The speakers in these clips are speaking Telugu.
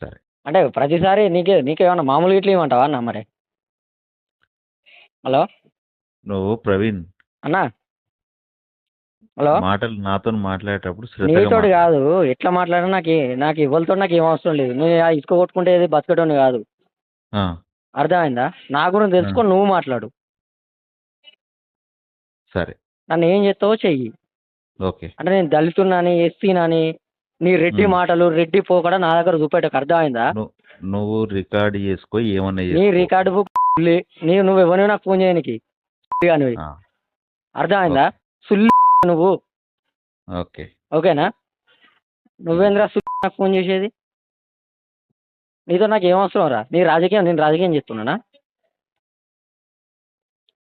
సరే. అంటే ప్రతిసారి నీకే నీకేమన్నా మామూలు ఇట్లా ఇవ్వమంటావా అన్న మరి? హలో? నువ్వు ప్రవీణ్. అన్నా? హలో? మాటలు నాతో మాట్లాడేటప్పుడు శ్రద్ధగా మాట్లాడు. కాదు. ఎట్లా మాట్లాడినా నాకు ఏ- నాకు ఎవరితో నాకు ఏం అవసరం లేదు. నువ్వు ఆ ఇసుక కొట్టుకుంటే ఏది బతకటోని కాదు. ఆ, అర్థమైందా? నా గురించి తెలుసుకొని నువ్వు మాట్లాడు. సరే. నన్ను ఏం చేస్తావో చెయ్యి. ఓకే. అంటే నేను దళితున్నాని ఎస్సీనని నీ రెడ్డి. మాటలు రెడ్డి పోకడ నా దగ్గర చూపెట్టకు. అర్థమైందా? నువ్వు రికార్డ్ చేసుకో ఏమన్నా నీ. రికార్డు బుక్ నీ నువ్వు ఎవరిని నాకు ఫోన్ చేయనికి? అర్థమైందా? సుల్లి నువ్వు. ఓకే. ఓకేనా? నువ్వేంద్రా సుల్లి నాకు ఫోన్ చేసేది? నీతో నాకు ఏం అవసరం రా? నీ రాజకీయం నేను రాజకీయం చేస్తున్నానా?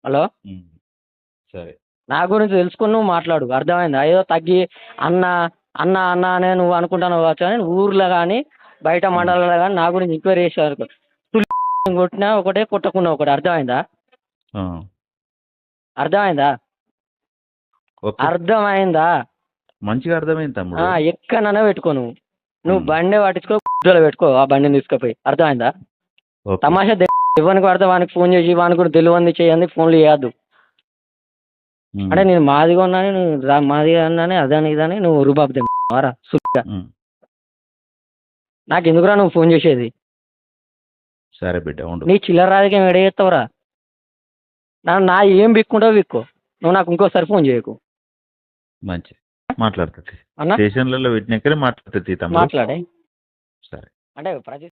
హలో? సరే. నా గురించి తెలుసుకుని నువ్వు మాట్లాడు. అర్థమైందా? ఏదో తగ్గి అన్న అన్న అన్న అనే నువ్వు అనుకుంటాను కావచ్చు కానీ ఊర్లో కానీ బయట మండలాల్లో కానీ నా గురించి ఎంక్వైరీ చేసేవారు సుల్లి కొట్టినా ఒకటే కొట్టకున్నా ఒకటి. అర్థమైందా? అర్థమైందా? అర్థమైందా? మంచిగా అర్థమైంది తమ్ముడు. ఆ, ఎక్కడైనా పెట్టుకో నువ్వు. నువ్వు. బండి పట్టించుకో గుడ్డలో పెట్టుకో ఆ బండిని తీసుకుపోయి. అర్థమైందా. తమాషా ఎవరికి పడితే వానికి ఫోన్ చేసి వానికి కూడా తెలియంది చేయండి ఫోన్లు చేయొద్దు. అంటే నేను మాదిగా ఉన్నాను నువ్వు మాదిగా ఉన్నాను అదని ఇదని నువ్వు రుబాబు సుల్లిగా ఉమ్, నాకు ఎందుకురా నువ్వు ఫోన్ చేసేది? సరే బిడ్డ ఉండు. నీ చిల్లర రాజకీయం ఎడ చేస్తావురా? నా నా ఏం బిక్కుంటావు బిక్కో. నువ్వు నాకు ఇంకోసారి ఫోన్ చేయకు. మంచి మాట్లాడుతుంది అన్న? స్టేషన్లలో పెట్టినాకనే మాట్లాడుతుంది మాట్లాడే. సరే. అంటే ప్రతి